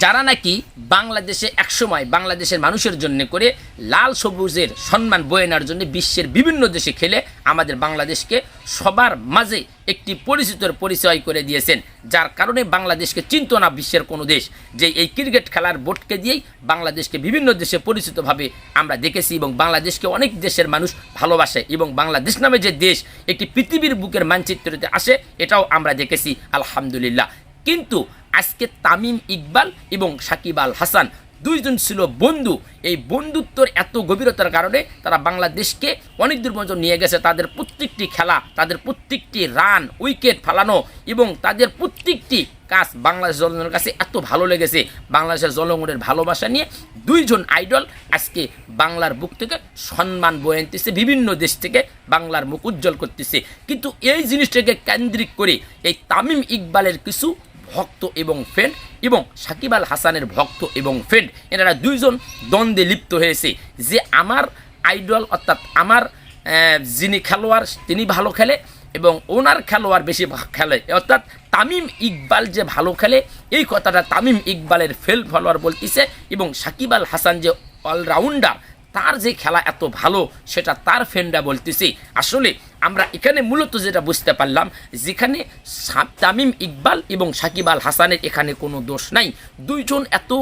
যারা নাকি বাংলাদেশে একসময় বাংলাদেশের মানুষের জন্য করে লাল সবুজের সম্মান বয়ে নেওয়ার জন্য বিশ্বের বিভিন্ন দেশে খেলে আমাদের বাংলাদেশকে সবার মাঝে একটি পরিচিতর পরিচয় করে দিয়েছেন। যার কারণে বাংলাদেশকে চিন্ত না বিশ্বের কোনো দেশ। যে এই ক্রিকেট খেলার বোর্ডকে দিয়েই বাংলাদেশকে বিভিন্ন দেশে পরিচিতভাবে আমরা দেখেছি এবং বাংলাদেশকে অনেক দেশের মানুষ ভালোবাসে এবং বাংলাদেশ নামে যে দেশ একটি পৃথিবীর বুকের মানচিত্রতে আসে, এটাও আমরা দেখেছি, আলহামদুলিল্লাহ। কিন্তু আজকে তামিম ইকবাল এবং সাকিব আল হাসান দুইজন ছিল বন্ধু। এই বন্ধুত্বর এত গভীরতার কারণে তারা বাংলাদেশকে অনেক দূর পর্যন্ত নিয়ে গেছে। তাদের প্রত্যেকটি খেলা, তাদের প্রত্যেকটি রান, উইকেট ফালানো এবং তাদের প্রত্যেকটি কাজ বাংলাদেশ জনগণের কাছে এত ভালো লেগেছে। বাংলাদেশের জনগণের ভালোবাসা নিয়ে দুইজন আইডল আজকে বাংলার বুক থেকে সম্মান বয়ে আনতেছে, বিভিন্ন দেশ থেকে বাংলার মুখ উজ্জ্বল করতেছে। কিন্তু এই জিনিসটাকে কেন্দ্রিক করে এই তামিম ইকবালের কিছু ভক্ত এবং ফ্রেন্ড এবং সাকিব আল হাসানের ভক্ত এবং ফ্রেন্ড এনারা দুইজন দ্বন্দ্বে লিপ্ত হয়েছে। যে আমার আইডল অর্থাৎ আমার যিনি খেলোয়াড়, তিনি ভালো খেলে এবং ওনার খেলোয়াড় বেশি খেলে। অর্থাৎ তামিম ইকবাল যে ভালো খেলে, এই কথাটা তামিম ইকবালের ফেল ফলোয়ার বলতেছে এবং সাকিব আল হাসান যে অলরাউন্ডার তার যে খেলা এত ভালো, সেটা তার ফ্রেন্ডরা বলতেছি। আসলে আমরা এখানে মূলত যেটা বুঝতে পারলাম, যেখানে তামিম ইকবাল এবং সাকিব আল হাসানের এখানে কোনো দোষ নাই। দুইজন এত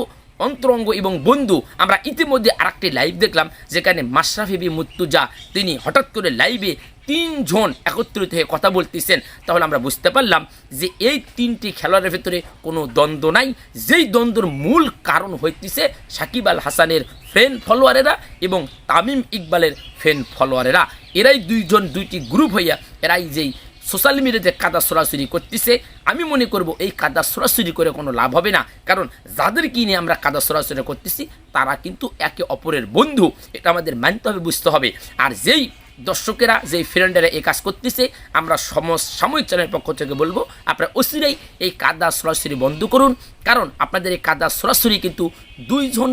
অন্তরঙ্গ এবং বন্ধু, আমরা ইতিমধ্যে আরেকটি লাইভ দেখলাম, যেখানে মাশরাফি মুত্তুজা তিনি হঠাৎ করে লাইভে তিনজন একত্রিত হয়ে কথা বলতেছেন, তাহলে আমরা বুঝতে পারলাম যে এই তিনটি খেলোয়াড়ের ভেতরে কোনো দ্বন্দ্ব নাই। যেই দ্বন্দ্বর মূল কারণ হইতেছে সাকিব আল হাসানের ফ্রেন্ড ফলোয়ারেরা এবং তামিম ইকবালের ফ্রেন্ড ফলোয়ারেরা এরাই দুইজন, দুইটি গ্রুপ হইয়া এরাই যেই সোশ্যাল মিডিয়াতে কাদা সরাসরি করতেছে, আমি মনে করব এই কাদা সরাসরি করে কোনো লাভ হবে না। কারণ যাদেরকে নিয়ে আমরা কাদা সরাসরি করতেছি, তারা কিন্তু একে অপরের বন্ধু, এটা আমাদের মানতে হবে, বুঝতে হবে। আর যেই দর্শকেরা যেই ফ্রেন্ডেরা এই কাজ করতেছে, আমরা সম সাময়িক চ্যানেলের পক্ষ থেকে বলব, আপনারা অচিরেই এই কাদা সরাসরি বন্ধ করুন, কারণ আপনাদের এই কাদা সরাসরি কিন্তু দুইজন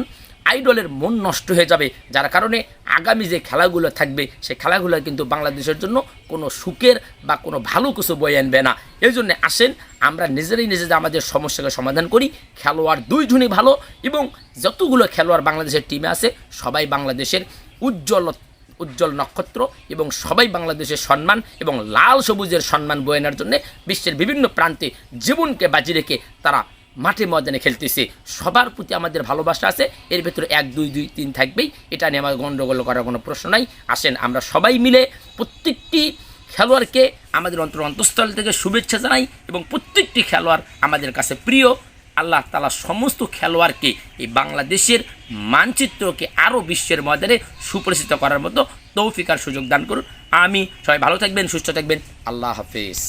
আইডলের মন নষ্ট হয়ে যাবে, যার কারণে আগামী যে খেলাগুলো থাকবে সেই খেলাগুলো কিন্তু বাংলাদেশের জন্য কোনো সুখের বা কোনো ভালো কিছু বয়ে আনবে না। এই জন্য আসেন, আমরা নিজেরাই নিজেদের আমাদের সমস্যাকে সমাধান করি, খেলোয়াড় দুইজনই ভালো এবং যতগুলো খেলোয়াড় বাংলাদেশের টিমে আছে, সবাই বাংলাদেশের উজ্জ্বল উজ্জ্বল নক্ষত্র এবং সবাই বাংলাদেশের সম্মান এবং লাল সবুজের সম্মান বয়ে আনার জন্য বিশ্বের বিভিন্ন প্রান্তে জীবনকে বাজি রেখে তারা মাঠে ময়দানে খেলতেছে। সবার প্রতি আমাদের ভালোবাসা আছে, এর ভেতরে এক, দুই দুই, তিন থাকবেই। এটা নিয়ে আমার গণ্ডগোল করার কোনো প্রশ্ন নাই। আসেন আমরা সবাই মিলে প্রত্যেকটি খেলোয়াড়কে আমাদের অন্তর অন্তঃস্থল থেকে শুভেচ্ছা জানাই এবং প্রত্যেকটি খেলোয়াড় আমাদের কাছে প্রিয়। আল্লাহ তালা সমস্ত খেলোয়াড়কে এই বাংলাদেশের মানচিত্রকে আরও বিশ্বের ময়দানে সুপরিচিত করার মতো তৌফিকার সুযোগ দান করুন। আমি সবাই ভালো থাকবেন, সুস্থ থাকবেন। আল্লাহ হাফিজ।